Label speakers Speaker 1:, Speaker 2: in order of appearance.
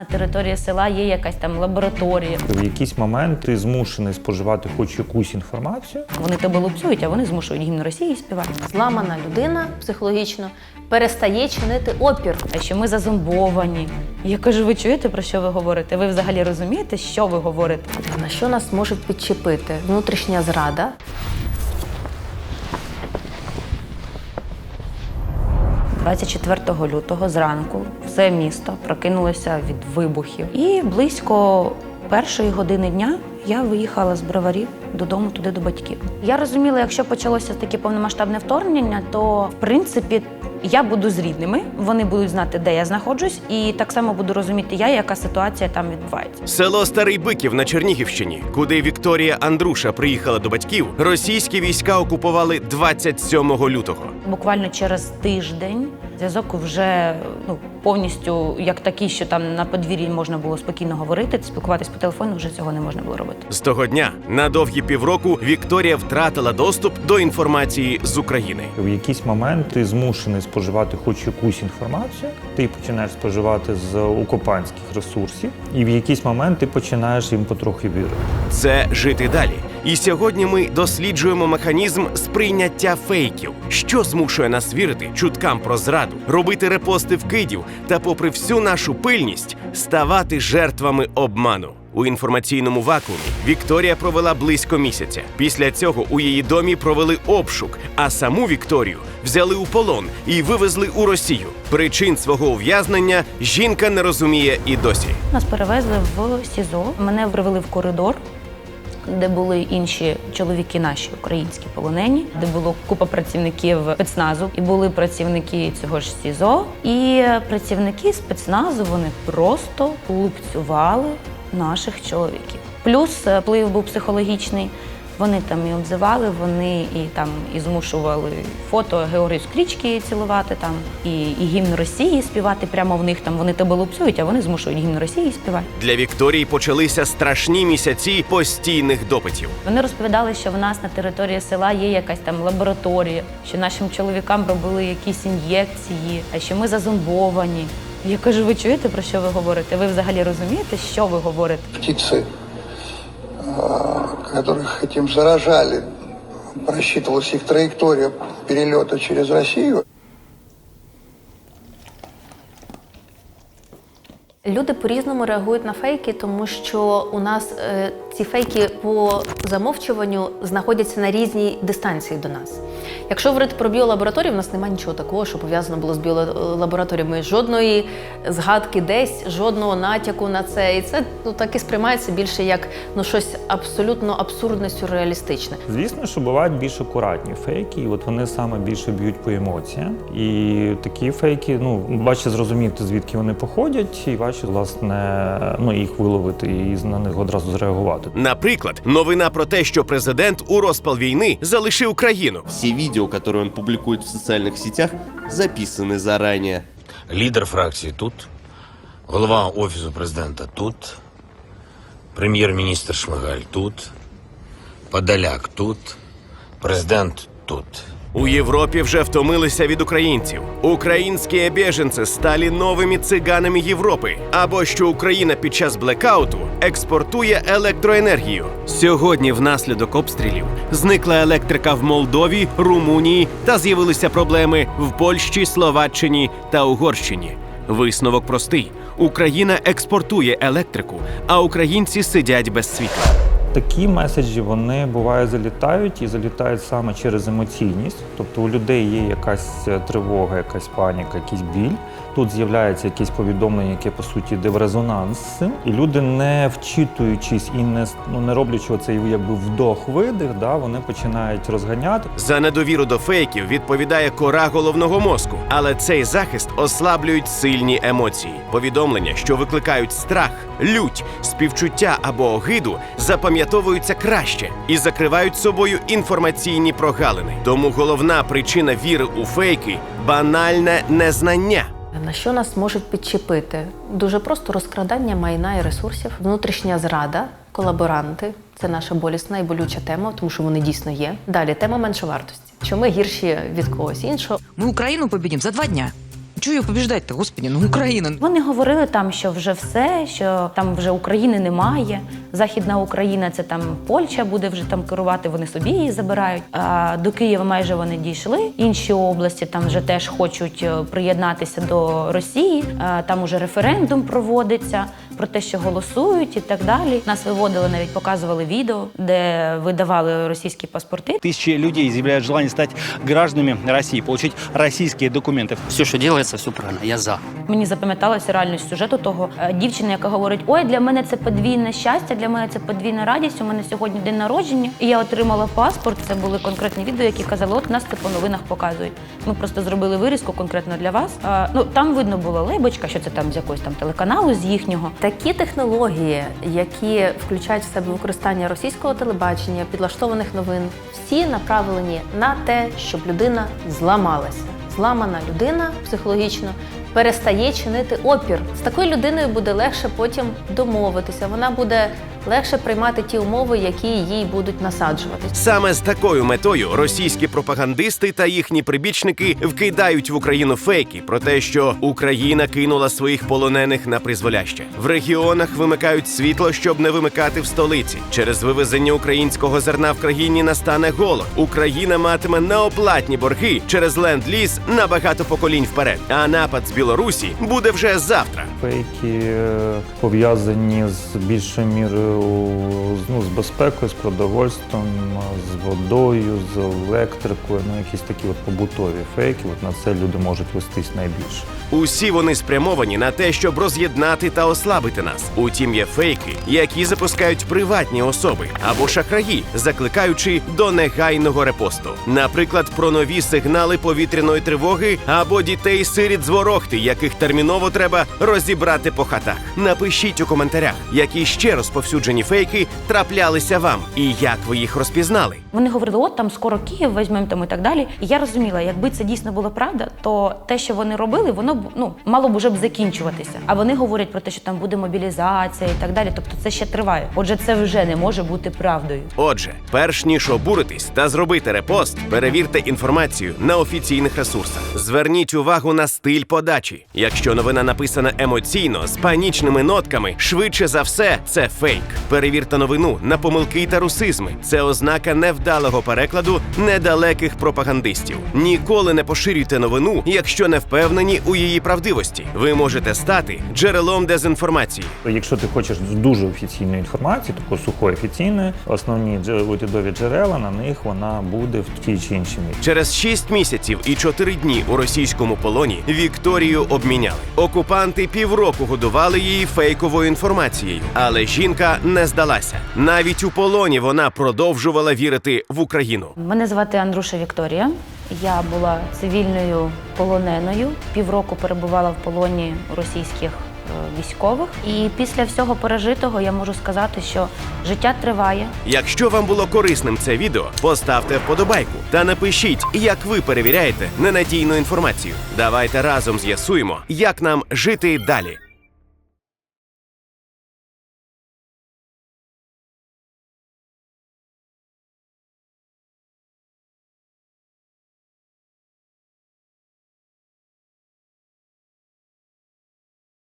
Speaker 1: На території села є якась там лабораторія.
Speaker 2: В якийсь момент ти змушений споживати хоч якусь інформацію.
Speaker 1: Вони тебе лупцюють, а вони змушують гімн Росії співати.
Speaker 3: Зламана людина психологічно перестає чинити опір.
Speaker 1: А що ми зазомбовані. Я кажу, ви чуєте про що ви говорите? Ви взагалі розумієте, що ви говорите?
Speaker 3: На що нас можуть підчепити? Внутрішня зрада.
Speaker 1: – 24 лютого зранку все місто прокинулося від вибухів. І близько першої години дня я виїхала з броварів додому, туди до батьків. Я розуміла, якщо почалося таке повномасштабне вторгнення, то в принципі я буду з рідними, вони будуть знати, де я знаходжусь, і так само буду розуміти я, яка ситуація там відбувається.
Speaker 4: Село Старий Биків на Чернігівщині, куди Вікторія Андруша приїхала до батьків, російські війська окупували 27 лютого.
Speaker 1: Буквально через тиждень зв'язок вже ну повністю як такий, що там на подвір'ї можна було спокійно говорити, спілкуватись по телефону вже цього не можна було робити.
Speaker 4: З того дня на довгі півроку Вікторія втратила доступ до інформації з України.
Speaker 2: В якийсь момент ти змушений споживати хоч якусь інформацію. Ти починаєш споживати з окупантських ресурсів, і в якийсь момент ти починаєш їм потрохи вірити.
Speaker 4: Це жити далі. І сьогодні ми досліджуємо механізм сприйняття фейків, що змушує нас вірити чуткам про зраду, робити репости вкидів та, попри всю нашу пильність, ставати жертвами обману. У інформаційному вакуумі Вікторія провела близько місяця. Після цього у її домі провели обшук, а саму Вікторію взяли у полон і вивезли у Росію. Причин свого ув'язнення жінка не розуміє і досі.
Speaker 1: Нас перевезли в СІЗО. Мене привели в коридор, де були інші чоловіки, наші українські полонені, де було купа працівників спецназу, і були працівники цього ж СІЗО. І працівники спецназу вони просто лупцювали наших чоловіків. Плюс е, вплив був психологічний. Вони там і обзивали, вони і там і змушували фото Георгію Скрічки цілувати там, і, і гімн Росії співати прямо в них там. Вони тебе лупцюють, а вони змушують гімн Росії співати.
Speaker 4: Для Вікторії почалися страшні місяці постійних допитів.
Speaker 1: Вони розповідали, що в нас на території села є якась там лабораторія, що нашим чоловікам робили якісь ін'єкції, а що ми зазомбовані. Я кажу, ви чуєте про що ви говорите? Ви взагалі розумієте, що ви говорите?
Speaker 5: птицы, а, которых этим заражали, просчитывалась их траектория перелета через Россию.
Speaker 3: Люди по-різному реагують на фейки, тому що у нас е, ці фейки по замовчуванню знаходяться на різній дистанції до нас. Якщо говорити про біолабораторію, в нас немає нічого такого, що пов'язано було з біолабораторіями. Жодної згадки десь, жодного натяку на це. І це ну, так і сприймається більше як ну, щось абсолютно абсурдне, сюрреалістичне.
Speaker 2: Звісно, що бувають більш акуратні фейки, і от вони саме більше б'ють по емоціям. І такі фейки, ну важче зрозуміти, звідки вони походять, і важче, власне, ну їх виловити і на них одразу зреагувати
Speaker 4: Наприклад, новина про те, що президент у розпал війни залишив країну.
Speaker 6: Все видео, которые он публикует в социальных сетях, записаны заранее.
Speaker 7: Лідер фракції тут, голова офісу президента тут, прем'єр-міністр Шмигаль тут, Подоляк тут, президент тут.
Speaker 4: У Європі вже втомилися від українців. Українські біженці стали новими циганами Європи. Або що Україна під час блекауту експортує електроенергію. Сьогодні, внаслідок обстрілів, зникла електрика в Молдові, Румунії та з'явилися проблеми в Польщі, Словаччині та Угорщині. Висновок простий: Україна експортує електрику, а українці сидять без світла.
Speaker 2: Такі меседжі вони буває залітають і залітають саме через емоційність. Тобто у людей є якась е, тривога, якась паніка, якийсь біль. Тут з'являється якесь повідомлення, яке по суті йде в резонанс з цим. І люди, не вчитуючись і не ну не роблячи оцей якби вдох-видих, да, вони починають розганяти.
Speaker 4: За недовіру до фейків відповідає кора головного мозку, але цей захист ослаблюють сильні емоції. Повідомлення, що викликають страх, лють, співчуття або огиду, запам'ятовуються краще і закривають собою інформаційні прогалини. Тому головна причина віри у фейки банальне незнання.
Speaker 3: На що нас можуть підчепити? Дуже просто розкрадання майна і ресурсів, внутрішня зрада, колаборанти. Це наша болісна і болюча тема, тому що вони дійсно є. Далі тема меншовартості. Що ми гірші від когось іншого.
Speaker 8: Мы Украину победим за два дня. Чого її побіждати-то, господи, ну Україна.
Speaker 1: Вони говорили там, що вже все, що там вже України немає. Західна Україна це там Польща буде вже там керувати. Вони собі її забирають. А до Києва майже вони дійшли. Інші області там вже теж хочуть е, приєднатися до Росії. А, Там уже референдум проводиться про те, що голосують і так далі. Нас виводили навіть показували відео, де видавали російські паспорти.
Speaker 9: Тысячи людей изъявляют желание стать гражданами России, получить российские документы.
Speaker 10: Все, що робиться, все правильно. Я за.
Speaker 1: Мені запам'яталася реальність сюжету того е, дівчини, яка говорить: Ой, для мене це подвійне щастя, для мене це подвійна радість. У мене сьогодні день народження. І я отримала паспорт. Це були конкретні відео, які казали, от нас це по новинах показують. Ми просто зробили вирізку конкретно для вас. Е, Ну там видно була лебочка, що це там з якогось там телеканалу, з їхнього.
Speaker 3: Такі технології, які включають в себе використання російського телебачення, підлаштованих новин, всі направлені на те, щоб людина зламалася. Зламана людина психологічно перестає чинити опір. З такою людиною буде легше потім домовитися. Вона буде легше приймати ті умови, які їй будуть насаджуватись.
Speaker 4: Саме з такою метою російські пропагандисти та їхні прибічники вкидають в Україну фейки про те, що Україна кинула своїх полонених на призволяще. В регіонах вимикають світло, щоб не вимикати в столиці. Через вивезення українського зерна в країні настане голод. Україна матиме неоплатні борги через ленд-ліз на багато поколінь вперед. А напад з Білорусі буде вже завтра.
Speaker 2: Фейки е, пов'язані з більшою мірою з- ну, з безпекою, з продовольством, з водою, з електрикою. Ну, якісь такі от побутові фейки. От на це люди можуть вестись найбільше.
Speaker 4: Усі вони спрямовані на те, щоб роз'єднати та ослабити нас. Утім, є фейки, які запускають приватні особи або шахраї, закликаючи до негайного репосту. Наприклад, про нові сигнали повітряної тривоги або дітей сиріт з ворогти, яких терміново треба розібрати по хатах. Напишіть у коментарях, які ще розповсюджені фейки траплялися вам, і як ви їх розпізнали.
Speaker 1: Вони говорили, от там скоро Київ візьмемо там і так далі. І я розуміла, якби це дійсно було правда, то те, що вони робили, воно б ну мало б уже б закінчуватися. А вони говорять про те, що там буде мобілізація і так далі. Тобто це ще триває. Отже, це вже не може бути правдою.
Speaker 4: Отже, перш ніж обуритись та зробити репост, перевірте інформацію на офіційних ресурсах. Зверніть увагу на стиль подачі. Якщо новина написана емоційно з панічними нотками, швидше за все це фейк. Перевірте новину на помилки та русизми. Це ознака невдалого перекладу недалеких пропагандистів. Ніколи не поширюйте новину, якщо не впевнені у її правдивості. Ви можете стати джерелом дезінформації.
Speaker 2: Якщо ти хочеш дуже офіційної інформації, такої сухої офіційної, основні урядові джерела на них вона буде в тій чи іншій мірі.
Speaker 4: Через 6 місяців і 4 дні у російському полоні Вікторію обміняли. Окупанти півроку годували її фейковою інформацією, але жінка не здалася. Навіть у полоні вона продовжувала вірити в Україну.
Speaker 1: Мене звати Андруша Вікторія. Я була цивільною полоненою. Півроку перебувала в полоні російських е, військових. І після всього пережитого я можу сказати, що життя триває.
Speaker 4: Якщо вам було корисним це відео, поставте вподобайку та напишіть, як ви перевіряєте ненадійну інформацію. Давайте разом з'ясуємо, як нам жити далі.